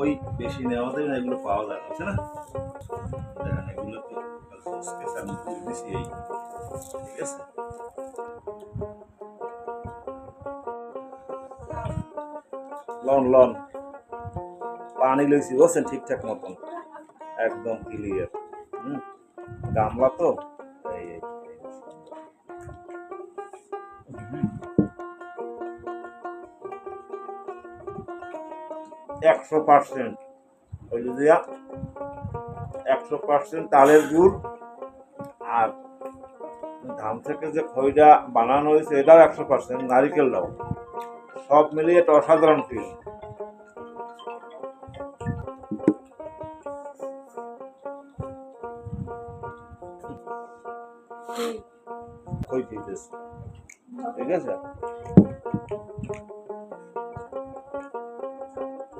ওই বেশি নেওয়া যায় না, এগুলো পাওয়া যায় বুঝছে না দেখেন, এগুলো তো স্পেশাল দিছি এই, ঠিক আছে? লন লন। পানি লইছি বলছেন ঠিকঠাক মতন। একদম ক্লিয়ার হুম, গামলা তো। একশো পার্সেন্ট। ওই একশো পার্সেন্ট তালের গুড়। আর ধান থেকে যে খইটা বানানো হয়েছে, এটাও একশো পার্সেন্ট নারিকেলটাও সব মিলিয়ে একটা অসাধারণ ফিল ঠিক আছে?